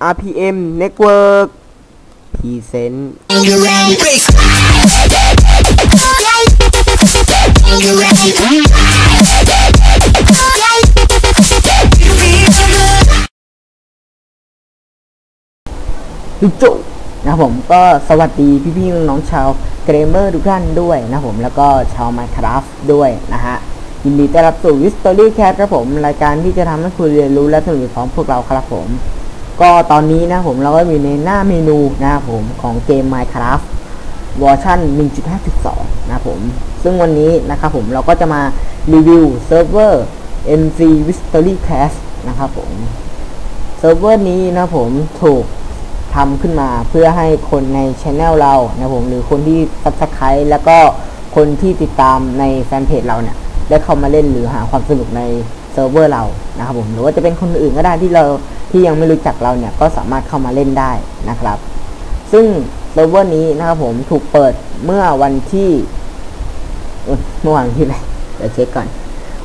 RPM Network Present You ready? You ready? ลุโจนะครับผมก็สวัสดีพี่ๆน้องๆชาวเกมเมอร์ทุกท่านด้วยนะครับผมแล้วก็ชาว Minecraft ด้วยนะฮะยินดีต้อนรับสู่ History Cat ครับผม รายการที่จะทำให้คุณเรียนรู้และสนุกไปพร้อมพวกเราครับผม ก็ตอนนี้นะผมเราก็อยู่ในหน้าเมนูนะครับผมของเกม Minecraft เวอร์ชัน1.5.2 นะครับผม ซึ่งวันนี้นะครับผมเราก็จะมารีวิวเซิร์ฟเวอร์ MC History Cast นะครับผม เซิร์ฟเวอร์นี้นะผมถูกทำขึ้นมาเพื่อให้คนในช anel เรานะผมหรือคนที่ subscribe แล้วก็คนที่ติดตามในแฟนเพจเราเนี่ย ได้เข้ามาเล่นหรือหาความสนุกในเซิร์ฟเวอร์เรา นะครับผมหรือว่าจะเป็นคนอื่นก็ได้ที่เราที่ยังไม่รู้จักเราเนี่ยก็สามารถเข้ามาเล่นได้นะครับ ซึ่งเซิร์ฟเวอร์นี้นะครับผมถูกเปิดเมื่อวันที่เมื่อวันที่ไหนเดี๋ยวเช็คก่อน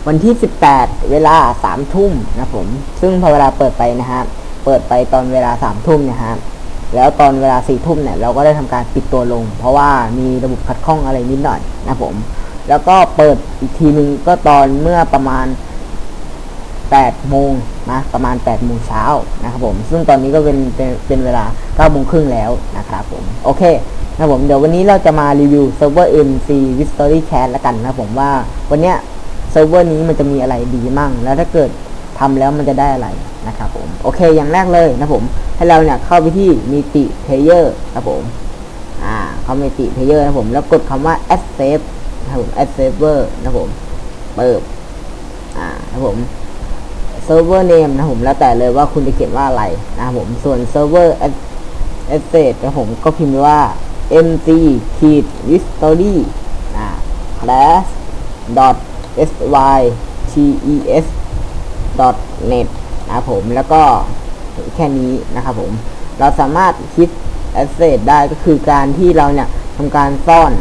วันที่ 18 เวลา3ทุ่มนะครับผม ซึ่งพอเวลาเปิดไปนะฮะเปิดไปตอนเวลา3ทุ่มนะฮะแล้วตอนเวลา4ทุ่มเนี่ยเราก็ได้ทำการปิดตัวลง เพราะว่ามีระบบขัดข้องอะไรนิดหน่อยนะครับผม แล้วก็เปิดอีกทีนึงก็ตอนเมื่อประมาณ 8โมงนะประมาณ8โมงเช้านะครับผม ซึ่งตอนนี้ก็เป็นเป็นเป็นเวลา9โมงครึ่งแล้วนะครับผม โอเคนะครับผมเดี๋ยววันนี้เราจะมารีวิวเซิร์ฟเวอร์ MC History Chat แล้วกันนะครับผมว่าวันเนี้ยเซิร์ฟเวอร์นี้มันจะมีอะไรดีมั่ง แล้วถ้าเกิดทำแล้วมันจะได้อะไรนะครับผม โอเคอย่างแรกเลยนะผม ให้เราเนี่ยเข้าไปที่มีติเพเยอร์ครับผมอ่าเข้ามีติเพเยอร์นะผม แล้วกดคำว่า add save นะผม add saver นะผมเปิดอ่านะผม เซิร์ฟเวอร์เนมนะผมแล้วแต่เลยว่าคุณจะเขียนว่าอะไรนะผมส่วนเซิร์ฟเวอร์ asset นะผมก็พิมพ์ว่า mc ขีด history อ่า class dot s y t e s dot net นะผมแล้วก็แค่นี้นะครับผม เราสามารถคิด asset ได้ก็คือการที่เราเนี่ยทำการซ่อน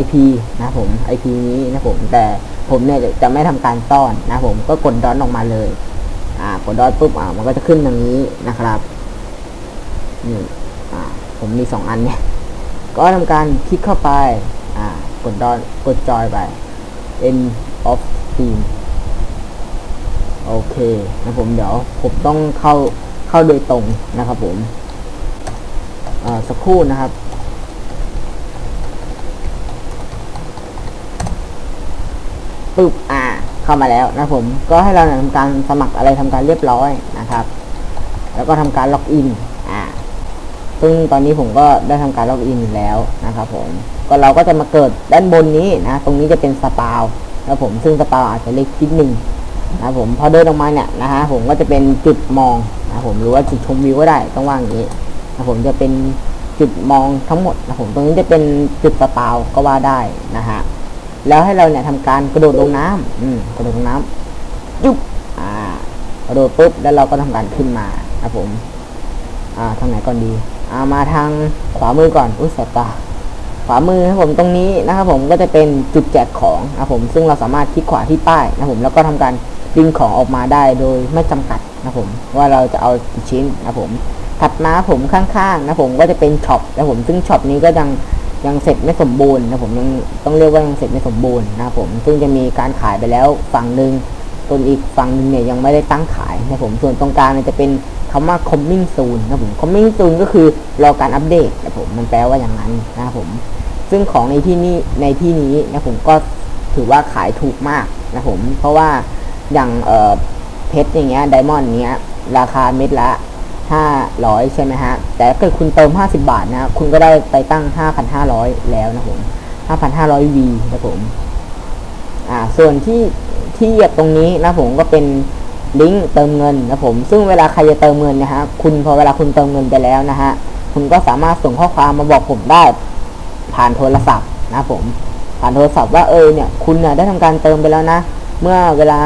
IP นะผม IP นี้นะผมแต่ ผมเนี่ยจะไม่ทำการซ่อนนะผมก็กดดอทออกมาเลย อ่ากดดอทปุ๊บอ่ามันก็จะขึ้นอย่างนี้นะครับนี่อ่าผมมีสองอันเนี่ย ก็ทำการคลิกเข้าไป อ่ากดดอทกดจอยไป end of team โอเคนะผมเดี๋ยวผมต้องเข้าเข้าโดยตรงนะครับผมอ่าสักครู่นะครับ ปึ๊บอ่า เข้ามาแล้วนะผม ก็ให้เราเนี่ยทำการสมัครอะไรทำการเรียบร้อยนะครับ แล้วก็ทำการล็อกอินอ่า ซึ่งตอนนี้ผมก็ได้ทำการล็อกอินแล้วนะครับ ผม ก็เราก็จะมาเกิดด้านบนนี้นะ ตรงนี้จะเป็นสปาวนะผม ซึ่งสปาวอาจจะเล็กนิดนึงนะผม พอเดินออกมาเนี่ยนะฮะ ผมก็จะเป็นจุดมองนะผม หรือว่าจุดชมวิวก็ได้ ต้องว่างอย่างนี้นะผมจะเป็นจุดมองทั้งหมดนะผม ตรงนี้จะเป็นจุดสปาวก็ว่าได้นะฮะ แล้วให้เราเนี่ยทำการกระโดดลงน้ำอืมกระโดดลงน้ำยุบอ่ากระโดดปุ๊บแล้วเราก็ทำการขึ้นมานะผม อ่าทางไหนก่อนดี อ่ามาทางขวามือก่อนอุ้ยสตาขวามือครับผมตรงนี้นะครับผมก็จะเป็นจุดแจกของนะผมซึ่งเราสามารถคลิกขวาที่ป้ายนะผมแล้วก็ทำการดึงของออกมาได้โดยไม่จำกัดนะผมว่าเราจะเอากี่ชิ้นนะผมถัดมาผมข้างๆนะผมก็จะเป็นช็อปนะผมซึ่งช็อปนี้ก็ยัง ยังเสร็จไม่สมบูรณ์นะผมยังต้องเรียกว่ายังเสร็จไม่สมบูรณ์นะผมซึ่งจะมีการขายไปแล้วฝั่งหนึ่งส่วนอีกฝั่งหนึ่งเนี่ยยังไม่ได้ตั้งขายนะผมส่วนตรงกลางเนี่ยจะเป็นคำว่า coming soon นะผม coming soon ก็คือรอการอัปเดตนะผมมันแปลว่าอย่างนั้นนะผม ซึ่งของในที่นี้ในที่นี้นะผมก็ถือว่าขายถูกมากนะผม เพราะว่าอย่างเออเพชรอย่างเงี้ยไดมอนด์เงี้ยราคาเม็ดละ 500 ใช่ไหมฮะ แต่ถ้าเกิดคุณเติม 50 บาทนะ คุณก็ได้ไปตั้ง 5,500 แล้วนะผม 5,500 V นะผม อ่า ส่วนที่ที่เหยียบตรงนี้นะผมก็เป็นลิงก์เติมเงินนะผม ซึ่งเวลาใครจะเติมเงินนะฮะ คุณพอเวลาคุณเติมเงินไปแล้วนะฮะ คุณก็สามารถส่งข้อความมาบอกผมได้ ผ่านโทรศัพท์นะผม ผ่านโทรศัพท์ว่าเออเนี่ย คุณเนี่ยได้ทำการเติมไปแล้วนะ เมื่อเวลา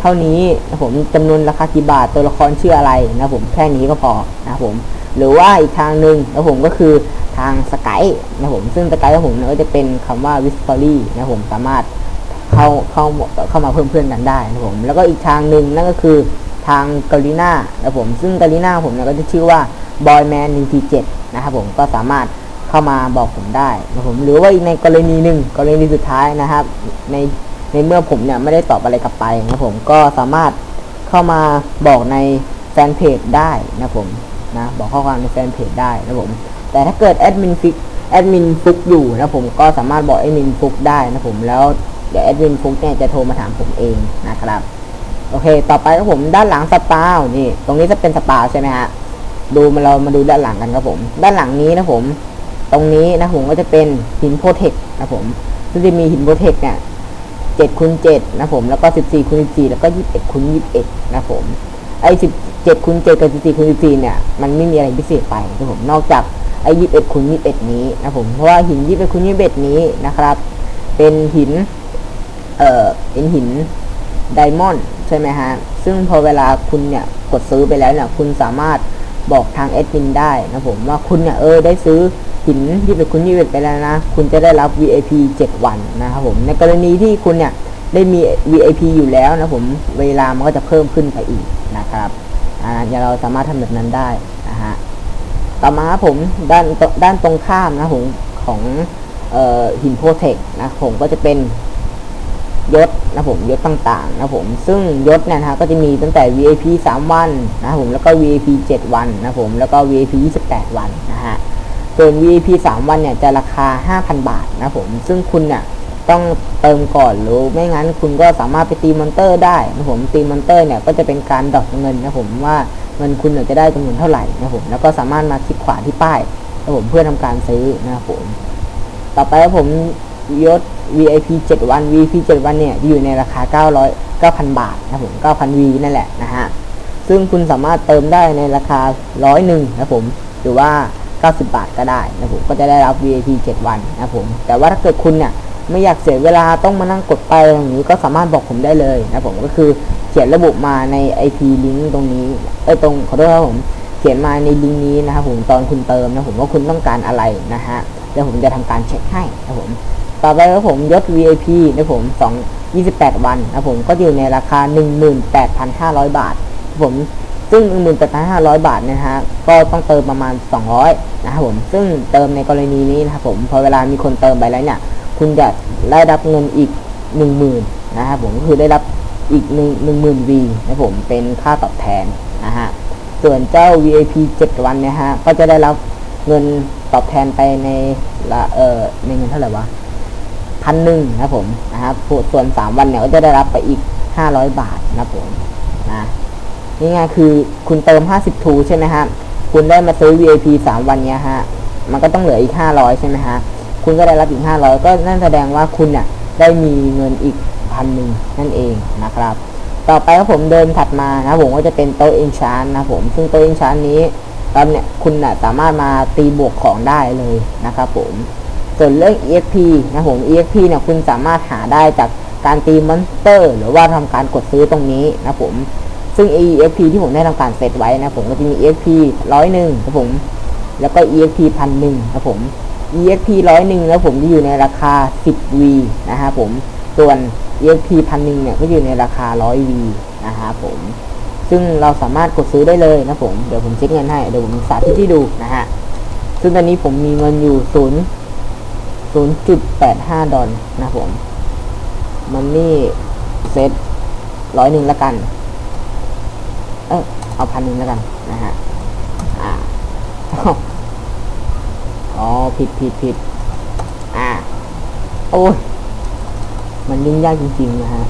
เท่านี้นะผมจำนวนราคากี่บาทตัวละครชื่ออะไรนะผมแค่นี้ก็พอนะผมหรือว่าอีกทางหนึ่งนะผมก็คือทางสกายนะผมซึ่งสกายของผมเนี่ยก็จะเป็นคำว่า w h i s p e r y นะผมสามารถเข้าเข้าเข้ามาเพิ่มเพื่อนกันได้นะผมแล้วก็อีกทางหนึ่งนั่นก็คือทางกาลิน่านะผมซึ่งกาลิน่าผมเนี่ยก็จะชื่อว่า boyman 147นะครับผมก็สามารถเข้ามาบอกผมได้นะผมหรือว่าในกรณีหนึ่งกรณีสุดท้ายนะครับ ใน ในเมื่อผมเนี่ยไม่ได้ตอบอะไรกลับไปนะผมก็สามารถเข้ามาบอกในแฟนเพจได้นะผมนะบอกข้อความในแฟนเพจได้นะผมแต่ถ้าเกิดแอดมินฟิกแอดมินฟุกอยู่นะผมก็สามารถบอกแอดมินฟุกได้นะผมแล้วเดี๋ยวแอดมินฟุกเนี่ยจะโทรมาถามผมเองนะครับโอเค ต่อไปครับผมด้านหลังสปาวนี่ ตรงนี้จะเป็นสปาใช่ไหมฮะดูมาเรามาดูด้านหลังกันครับผม ด้านหลังนี้นะผม ตรงนี้นะผมก็จะเป็นหินโพเทคนะผมซึ่งจะมีหินโพเทคเนี่ย เจ็ดคูณเจ็ดนะผมแล้วก็สิบสี่คูณสิบสี่แล้วก็ยี่สิบเอ็ดคูณยี่สิบเอ็ดนะผมไอ้สิบเจ็ดคูณเจ็ดกับสิบสี่คูณสิบสี่เนี่ยมันไม่มีอะไรพิเศษไปนะผมนอกจากไอ้ยี่สิบเอ็ดคูณยี่สิบเอ็ดนี้นะผมเพราะว่าหินยี่สิบเอ็ดคูณยี่สิบเอ็ดนี้นะครับ เป็นหินเอ่อเป็นหินไดมอนด์ใช่ไหมฮะซึ่งพอเวลาคุณเนี่ยกดซื้อไปแล้วเนี่ยคุณสามารถ บอกทางแอดมินได้นะผมว่าคุณเนี่ยเออได้ซื้อหินที่เป็นคุณยี่สิบไปแล้วนะ คุณจะได้รับ VIP 7 วันนะครับผมในกรณีที่คุณเนี่ยได้มี VIP อยู่แล้วนะผมเวลามันก็จะเพิ่มขึ้นไปอีกนะครับอ่าอย่าเราสามารถทำแบบนั้นได้นะฮะต่อมาผมด้านด้านตรงข้ามนะผมของออหินโพเทคนะผมก็จะเป็น ยศนะผมยศต่างๆนะผมซึ่งยศเนี่ยนะก็จะมีตั้งแต่ VIP 3 วันนะผมแล้วก็ VIP 7 วันนะผมแล้วก็ VIP 28 วันนะฮะส่วน VIP 3 วันเนี่ยจะราคา 5,000 บาทนะผมซึ่งคุณเนี่ยต้องเติมก่อนหรือไม่งั้นคุณก็สามารถไปตีมอนเตอร์ได้นะผมตีมอนเตอร์เนี่ยก็จะเป็นการดรอปเงินนะผมว่าเงินคุณเนี่ยจะได้จำนวนเท่าไหร่นะผมแล้วก็สามารถมาคลิกขวาที่ป้ายนะผมเพื่อทำการซื้อนะครับผม ต่อไปผมยศ VIP 7 วัน VIP 7 วันเนี่ยอยู่ในราคา 900 9,000 บาทนะผม9,000 V นั่นแหละนะฮะซึ่งคุณสามารถเติมได้ในราคา 100หนึ่งนะผมหรือว่า 90 บาทก็ได้นะผมก็จะได้รับ VIP 7 วันนะผมแต่ว่าถ้าเกิดคุณเนี่ยไม่อยากเสียเวลาต้องมานั่งกดไปอย่างนี้ก็สามารถบอกผมได้เลยนะผมก็คือเขียนระบุมาใน IP ลิงก์ตรงนี้เอ้ยตรงขอโทษครับผมเขียนมาในลิงก์นี้นะครับผมตอนคุณเติมนะผมว่าคุณต้องการอะไรนะฮะเดี๋ยวผมจะทำการเช็คให้นะผม ต่อไปครับผมยศ VIP นะผม2 28 วันนะผมก็อยู่ในราคา 18,500 บาทครับผมซึ่ง 18,500 บาทเนะฮะก็ต้องเติมประมาณ 200 นะครับผมซึ่งเติมในกรณีนี้นะครับผมพอเวลามีคนเติมไปแล้วเนี่ยคุณจะได้รับเงินอีก 10,000นะครับผมก็คือได้รับอีก 10,000 V นะผมเป็นค่าตอบแทนนะฮะส่วนเจ้า VIP 7 วันเนี่ยฮะก็จะได้รับเงินตอบแทนไปในละเออในเงินเท่าไหร่วะ พันหนึ่งนะผมนะครับส่วนสามวันเนี่ยก็จะได้รับไปอีกห้าร้อยบาทนะผมนะนี่ไงคือคุณเติมห้าสิบทูใช่ไหมฮะคุณได้มาซื้อ VIP สามวันเนี้ยฮะมันก็ต้องเหลืออีกห้าร้อยใช่ไหมฮะคุณก็ได้รับอีกห้าร้อยก็นั่นแสดงว่าคุณเนี่ยได้มีเงินอีกพันหนึ่งนั่นเองนะครับ ต่อไปครับผมเดินถัดมานะผมก็จะเป็นโต๊ะเอ็นชานนะผมซึ่งโต๊ะเอ็นชานนี้ตอนเนี่ยคุณน่ะสามารถมาตีบวกของได้เลยนะครับผม ส่วนเรื่อง EXP นะผม EXP เนี่ยคุณสามารถหาได้จากการตีมอนสเตอร์ หรือว่าทำการกดซื้อตรงนี้นะผม ซึ่ง EXP ที่ผมได้ทำการเซตไว้นะผมก็จะมี EXP ร้อยหนึ่งครับผม แล้วก็ EXP พันหนึ่งครับผม EXP ร้อยหนึ่งแล้วผมจะอยู่ในราคา 10V นะครับผม ส่วน EXP พันหนึ่งเนี่ยก็อยู่ในราคา 100V นะครับผม ซึ่งเราสามารถกดซื้อได้เลยนะผม เดี๋ยวผมเช็คเงินให้ เดี๋ยวผมสาธิตให้ดูนะฮะ ซึ่งตอนนี้ผมมีเงินอยู่ศูนย์ 0.85 ดอลนะผมมันนี่เซตร้อยหนึ่งล้วกัน เออเอาพันหนึ่งล้วกันนะฮะอ่าอ๋อผิดผิดผิดอ่าโอ้ยมันยุ่งยากจริงๆนะฮะ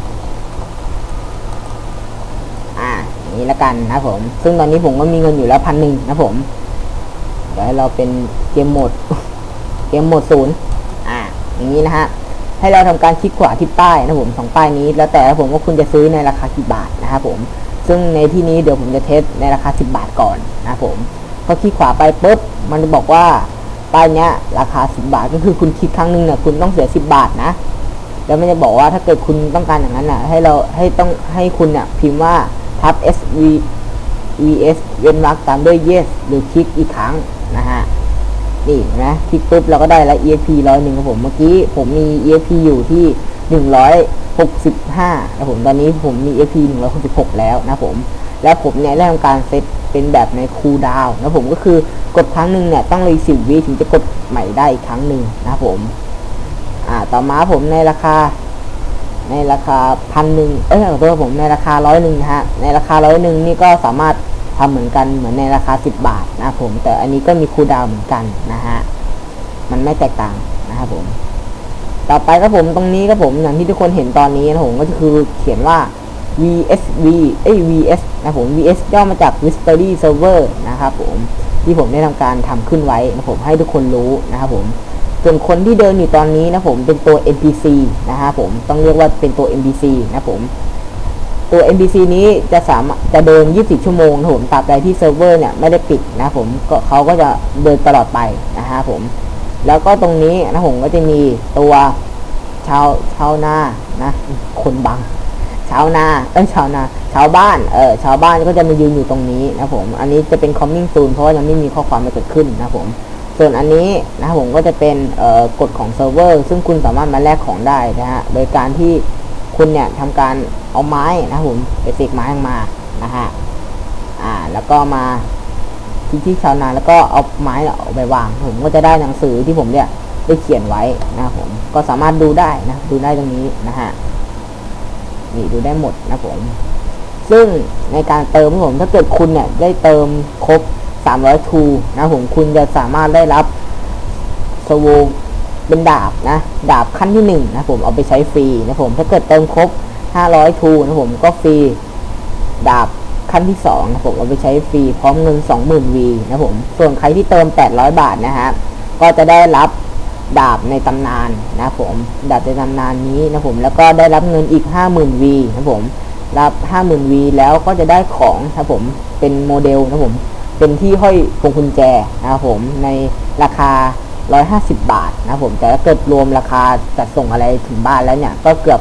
อ่าอย่างนี้ล้วกันนะผม ซึ่งตอนนี้ผมก็มีเงินอยู่แล้วพันหนึ่งนะผม เดี๋ยวให้เราเป็นเกมโหมด เกมโหมดศูนย์ อ่าอย่างนี้นะฮะให้เราทำการคลิกขวาที่ป้ายนะผมสองป้ายนี้ แล้วแต่ผมว่าคุณจะซื้อในราคากี่บาทนะครับผมซึ่งในที่นี้เดี๋ยวผมจะเทสในราคา 10 บาทก่อนนะผมพอคลิกขวาไปปุ๊บมันจะบอกว่าป้ายเนี้ยราคา 10 บาทก็คือคุณคลิกครั้งหนึ่งเนี่ยคุณต้องเสีย 10 บาทนะแล้วมันจะบอกว่าถ้าเกิดคุณต้องการอย่างนั้นน่ะให้เราให้ต้องให้คุณเนี่ยพิมพ์ว่าทับ SV vs เว้นวรรคตามด้วย yes หรือคลิกอีกครั้งนะฮะ นี่นะคลิกปุ๊บเราก็ได้แล้ว EXP ร้อยหนึ่งครับผมเมื่อกี้ผมมี EXP อยู่ที่หนึ่งร้อยห65นะผมตอนนี้ผมมี FP 166แล้วนะผม แล้วผมเนี่ยได้ทำการเซตเป็นแบบในคูลดาวน์นะผมก็คือกดครั้งหนึ่งเนี่ยต้องรีสิบวิถึงจะกดใหม่ได้อีกครั้งหนึ่งนะผมอ่าต่อมาผมในราคาในราคาพันหนึ่งเอ้ยขอโทษผมในราคาร้อยหนึ่งฮะในราคาร้อยหนึ่งนี่ก็สามารถ ทำเหมือนกันเหมือนในราคา 10 บาทนะครับผม แต่อันนี้ก็มีคูดาวเหมือนกันนะฮะมันไม่แตกต่างนะครับผม ต่อไปครับผมตรงนี้ครับผมอย่างที่ทุกคนเห็นตอนนี้นะผมก็คือเขียนว่า VSV เอ้ย VS นะผม VS ย่อมาจาก Mystery Server นะครับผมที่ผมได้ทำการทำขึ้นไว้นะผมให้ทุกคนรู้นะครับผมส่วนคนที่เดินอยู่ตอนนี้นะผมเป็นตัว NPC นะฮะผมต้องเรียกว่าเป็นตัว NPC นะผม ตัว NPC นี้จะสามารถจะเดิน 24 ชั่วโมงนะผมตราบใดที่เซิร์ฟเวอร์เนี่ยไม่ได้ปิดนะผมก็เขาก็จะเดินตลอดไปนะฮะผม แล้วก็ตรงนี้นะผมก็จะมีตัวชาวชาวนานะคนบังชาวนาเอ้ยชาวนาชาวบ้านเออชาวบ้านก็จะมายืนอยู่ตรงนี้นะผม อันนี้จะเป็น coming soon เพราะว่ายังไม่มีข้อความมาเกิดขึ้นนะผม ส่วนอันนี้นะผมก็จะเป็นเอ่อกฎของเซิร์ฟเวอร์ซึ่งคุณสามารถมาแลกของได้นะฮะโดยการที่ คุณเนี่ยทำการเอาไม้นะผมไปเสกไม้ออกมานะฮะอ่าแล้วก็มาที่ที่ชาวนาแล้วก็เอาไม้เอาไปวาง ผมก็จะได้หนังสือที่ผมเนี่ยได้เขียนไว้นะผมก็สามารถดูได้นะดูได้ตรงนี้นะฮะนี่ดูได้หมดนะผม ซึ่งในการเติมผมถ้าเกิดคุณเนี่ยได้เติมครบ300ทูนะผมคุณจะสามารถได้รับสโว เป็นดาบนะ ดาบขั้นที่1นะผมเอาไปใช้ฟรีนะผมถ้าเกิดเติมครบ 500ทูนะผมก็ฟรีดาบขั้นที่2นะผมเอาไปใช้ฟรีพร้อมเงิน 20,000วีนะผมส่วนใครที่เติม 800 บาทนะฮะก็จะได้รับดาบในตำนานนะผมดาบในตำนานนี้นะผมแล้วก็ได้รับเงินอีก 50,000วีนะผมรับ 50,000วีแล้วก็จะได้ของนะผมเป็นโมเดลนะผมเป็นที่ห้อยพวงกุญแจนะครับผมในราคา 150 บาทนะผมแต่ถ้าเกิดรวมราคาจัดส่งอะไรถึงบ้านแล้วเนี่ยก็เกือบ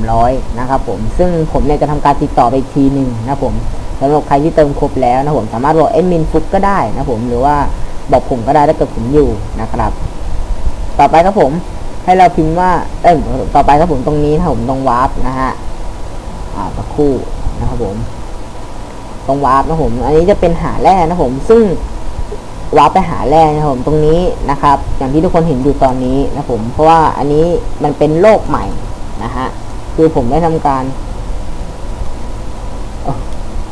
300 นะครับผมซึ่งผมเนี่ยจะทำการติดต่อไปอีกทีหนึ่งนะผมสำหรับใครที่เติมครบแล้วนะผมสามารถบอกเอ็ดมินฟุกก็ได้นะผมหรือว่าบอกผมก็ได้ถ้าเกิดผมอยู่นะครับ ต่อไปครับผมให้เราพิมพ์ว่าเอ้ยต่อไปครับผมตรงนี้นะผมตรงวาร์ปนะฮะอ่าสักครู่นะครับผม ตรงวาร์ปนะผม อันนี้จะเป็นหาแร่นะผม ซึ่ง วาร์ปไปหาแร่นะครับผมตรงนี้นะครับ อย่างที่ทุกคนเห็นอยู่ตอนนี้นะผมเพราะว่าอันนี้มันเป็นโลกใหม่นะฮะคือผมได้ทำการ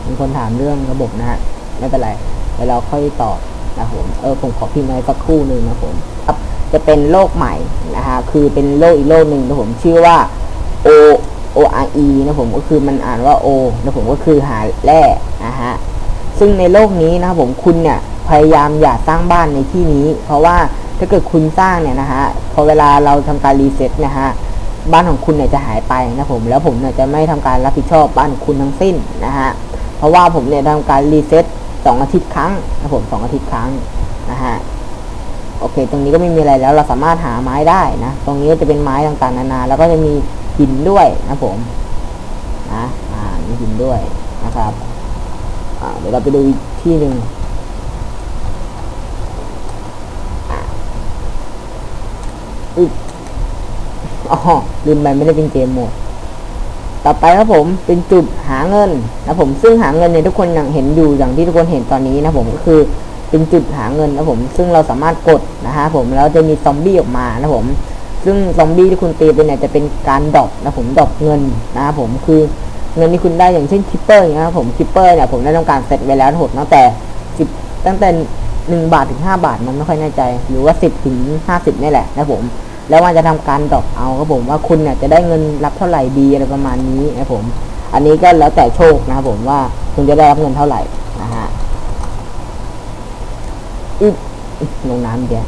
มีคนถามเรื่องระบบนะฮะไม่เป็นไรเดี๋ยวเราค่อยตอบนะผมเออผมขอพิมพ์ในสักครู่หนึ่งนะผมครับจะเป็นโลกใหม่นะฮะคือเป็นโลกอีกโลกหนึ่งนะผมชื่อว่า O O R E นะผมก็คือมันอ่านว่า O นะผมก็คือหาแร่นะฮะซึ่งในโลกนี้นะครับผมคุณเนี่ย พยายามอย่าสร้างบ้านในที่นี้ เพราะว่าถ้าเกิดคุณสร้างเนี่ยนะฮะพอเวลาเราทำการรีเซ็ตนะฮะบ้านของคุณเนี่ยจะหายไปนะผมแล้วผมเนี่ยจะไม่ทำการรับผิดชอบบ้านคุณทั้งสิ้นนะฮะเพราะว่าผมเนี่ยทำการรีเซ็ตสองอาทิตย์ครั้งนะผมสองอาทิตย์ครั้งนะฮะโอเค ตรงนี้ก็ไม่มีอะไรแล้วเราสามารถหาไม้ได้นะตรงนี้จะเป็นไม้ต่างๆนานา แล้วก็จะมีหินด้วยนะผมนะอ่ามีหินด้วยนะครับอ่าเดี๋ยวเราไปดูที่หนึ่งอะ อุ๊ยอ๋อลืมไปไม่ได้เป็นเกมโหมด ต่อไปครับผมเป็นจุดหาเงินนะผมซึ่งหาเงินเนี่ยทุกคนอย่างเห็นอยู่อย่างที่ทุกคนเห็นตอนนี้นะผมก็คือเป็นจุดหาเงินนะผม ซึ่งเราสามารถกดนะฮะผมแล้วจะมีซอมบี้ออกมานะผม ซึ่งซอมบี้ที่คุณตีไปเนี่ยจะเป็นการดอปนะผมดอปเงินนะครับผมคือเงินที่คุณได้อย่างเช่นคิปเปอร์อย่างเงี้ยครับผมคิปเปอร์เนี่ยผมได้ทำการเซตไว้แล้วนะผมตั้งแต่สิบตั้งแต่หนึ่งบาทถึงห้าบาทมันไม่ค่อยแน่ใจ หรือว่าสิบถึงห้าสิบนี่แหละนะผม แล้วมันจะทำการดรอปเอาครับผมว่าคุณเนี่ยจะได้เงินรับเท่าไหร่ดีอะไรประมาณนี้นะผม อันนี้ก็แล้วแต่โชคนะครับผมว่าคุณจะได้รับเงินเท่าไหร่นะฮะอึ๊บลงน้ำเดียว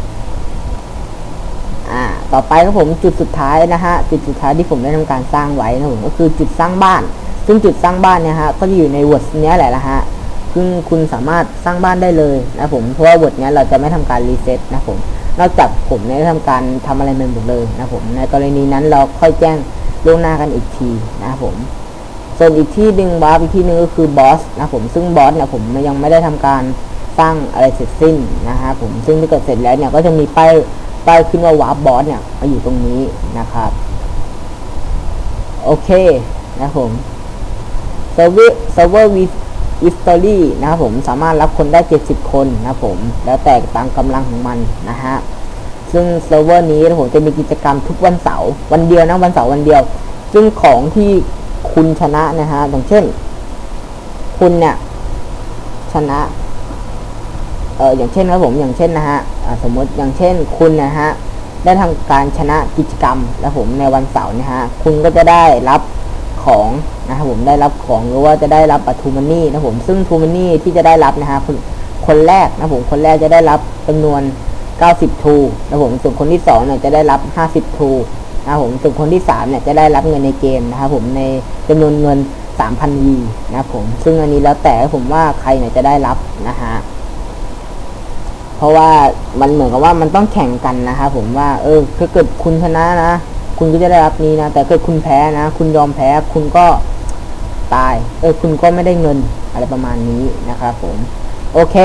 อ่า ต่อไปครับผมจุดสุดท้ายนะฮะจุดสุดท้ายที่ผมได้ทำการสร้างไว้นะผมก็คือจุดสร้างบ้าน ซึ่งจุดสร้างบ้านเนี่ยฮะก็จะอยู่ในวอร์ดเนี้ยแหละนะฮะซึ่งคุณสามารถสร้างบ้านได้เลยนะผมเพราะว่าวอร์ดเนี้ยเราจะไม่ทำการรีเซ็ตนะผม นอกจากผมเนี่ยได้ทำการทำอะไรใหม่หมดเลยนะผมในกรณีนั้นเราค่อยแจ้งล่วงหน้ากันอีกทีนะผม ส่วนอีกที่หนึ่งวาร์ปอีกที่หนึ่งก็คือบอสนะผมซึ่งบอสเนี่ยผมยังไม่ได้ทำการสร้างอะไรเสร็จสิ้นนะฮะผมซึ่งถ้าเกิดเสร็จแล้วเนี่ยก็จะมีป้ายป้ายขึ้นว่าวาร์ปบอสเนี่ยมาอยู่ตรงนี้นะครับโอเคนะครับผ ม server server with history นะครับผมสามารถรับคนได้ 70 คนนะครับผม แล้วแต่ตามกำลังของมันนะฮะซึ่งเซิร์ฟเวอร์นี้นะครับผมจะมีกิจกรรมทุกวันเสาร์วันเดียวนะวันเสาร์วันเดียว ซึ่งของที่คุณชนะนะฮะอย่างเช่น คุณเนี่ยชนะเอออย่างเช่นครับผมอย่างเช่นนะฮะสมมติอย่างเช่นคุณนะฮะได้ทำการชนะกิจกรรมแล้วผมในวันเสาร์นะฮะคุณก็จะได้รับ ของนะครับผมได้รับของหรือว่าจะได้รับบัตรทูมันนี่นะผมซึ่งทูมันนี่ที่จะได้รับนะฮะคนคนแรกนะผมคนแรกจะได้รับจำนวน 90 ทูนะผมส่วนคนที่2เนี่ยจะได้รับ 50 ทูนะครับผมส่วนคนที่3เนี่ยจะได้รับเงินในเกมนะครับผมในจำนวนเงิน 3,000วีนะครับผมซึ่งอันนี้แล้วแต่ผมว่าใครเนี่ยจะได้รับนะฮะเพราะว่ามันเหมือนกับว่ามันต้องแข่งกันนะครับผมว่าเออถ้าเกิดคุณชนะนะ คุณก็จะได้รับนี้นะ แต่เกิดคุณแพ้นะ คุณยอมแพ้ คุณก็ตาย เออ คุณก็ไม่ได้เงินอะไรประมาณนี้นะครับผม โอเค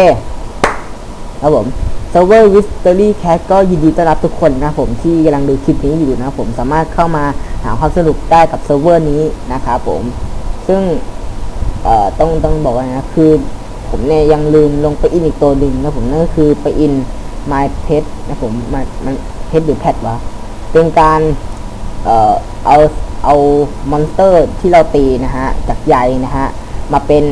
ครับผม Server Mystery Cat ก็ยินดีต้อนรับทุกคนนะผมที่กำลังดูคลิปนี้อยู่นะผมสามารถเข้ามาหาความสนุกได้กับเซิร์ฟเวอร์นี้นะครับผม ซึ่งเอ่อต้องต้องบอกนะ คือผมเนี่ยยังลืมลงไปอินอีกตัวหนึ่งนะผมนั่นก็คือไปอิน My Pet นะผมมันมันเพชหรือแพทวะเป็นการ เอ่อเอาเอามอนสเตอร์ที่เราตีนะฮะจากใยนะฮะมาเป็น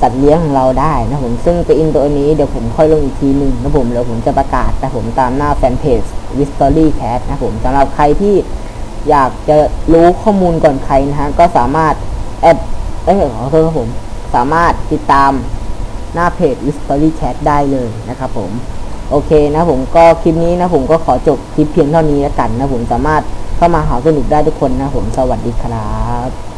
สัตว์เลี้ยงของเราได้นะผมซึ่งไปอินตัวนี้เดี๋ยวผมค่อยลงอีกทีหนึ่งนะผมเดี๋ยวผมจะประกาศนะผมตามหน้าแฟนเพจ w i s t o r y Cat นะผมสำหรับใครที่อยากจะรู้ข้อมูลก่อนใครนะฮะก็สามารถแอดเอ้ยขอโทษครับผม สามารถติดตามหน้าเพจ w i s t o r y Cat ได้เลยนะครับผม โอเคนะผมก็คลิปนี้นะผมก็ขอจบคลิปเพียงเท่านี้แล้วกันนะผมสามารถเข้ามาหาสนุกได้ทุกคนนะผมสวัสดีครับ